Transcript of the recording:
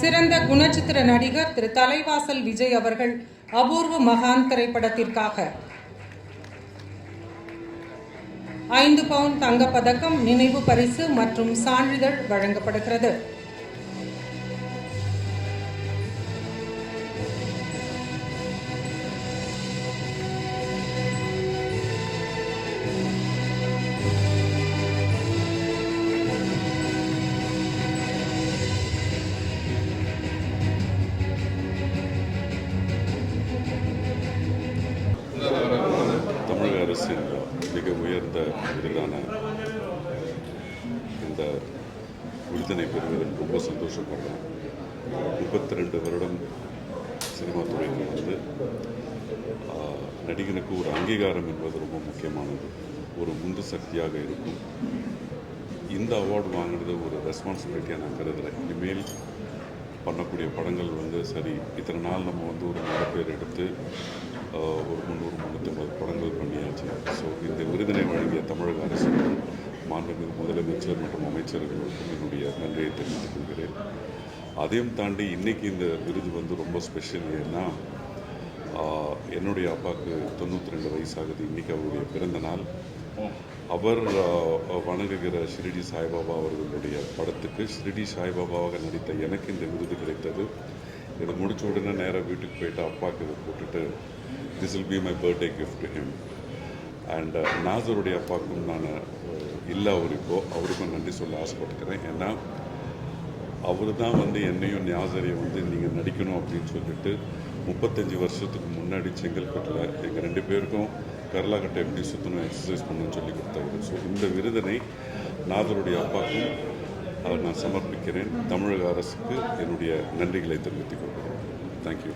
சிறந்த குணச்சித்திர நடிகர் திரு தலைவாசல் விஜய் அவர்கள் அபூர்வ மகான் திரைப்படத்திற்காக. ஐந்து பவுன் தங்கப்பதக்கம் நினைவு பரிசு மற்றும் சான்றிதழ் வழங்கப்படுகிறது. அரசின் மிக உயர்ந்த விருதான இந்த விருதினை பெறுவதில் ரொம்ப சந்தோஷப்படுறேன் முப்பத்தி ரெண்டு வருடம் சினிமா துறைக்கு வந்து நடிகனுக்கு ஒரு அங்கீகாரம் என்பது ரொம்ப முக்கியமானது. ஒரு முந்து சக்தியாக இருக்கும். இந்த அவார்டு வாங்கினது ஒரு ரெஸ்பான்சிபிலிட்டியாக நான் கருதுகிறேன் இனிமேல் பண்ணக்கூடிய படங்கள் வந்து சரி இத்தனை நாள் நம்ம வந்து ஒரு நல்ல பேர் எடுத்து ஒரு முந்நூறு முந்நூற்றம்பது படங்கள் நிகழ்ச்சியாக ஸோ இந்த விருதினை வழங்கிய தமிழக அரசுக்கும் மாண்புமிகு முதலமைச்சர் மற்றும் அமைச்சர்களுக்கும் என்னுடைய நன்றியை தெரிவித்துக் கொள்கிறேன். அதையும் தாண்டி இன்றைக்கி இந்த விருது வந்து ரொம்ப ஸ்பெஷல் ஏன்னா என்னுடைய அப்பாவுக்கு தொண்ணூற்றி ரெண்டு வயசாகுது. இன்றைக்கி அவருடைய பிறந்த நாள். அவர் வணங்குகிற ஷிரிடி சாய்பாபா அவர்களுடைய படத்துக்கு ஷிரிடி சாய்பாபாவாக நடித்த எனக்கு இந்த விருது கிடைத்தது. இது முடிச்ச உடனே நேராக வீட்டுக்கு போயிட்டு அப்பாவுக்கு இதை போட்டுட்டு this will be my birthday gift him and நாசருடைய uh, அப்பாவுக்கும் நான் uh, இல்லை அவர் இப்போது அவருக்கும் நன்றி சொல்ல ஆசைப்பட்டுக்கிறேன். ஏன்னா அவர் தான் வந்து என்னையும் ஞாசரியை வந்து நீங்கள் நடிக்கணும் அப்படின்னு சொல்லிட்டு முப்பத்தஞ்சு வருஷத்துக்கு முன்னாடி செங்கல்பட்டில் எங்கள் ரெண்டு பேருக்கும் கரலாக்கட்டை எப்படி சுற்றணும் எக்ஸசைஸ் பண்ணணும்னு சொல்லி கொடுத்தவர். ஸோ இந்த விருதினை நாதருடைய அப்பாவுக்கும் அதை நான் சமர்ப்பிக்கிறேன். தமிழக அரசுக்கு என்னுடைய நன்றிகளை தெரிவித்துக் கொள்கிறேன். தேங்க்யூ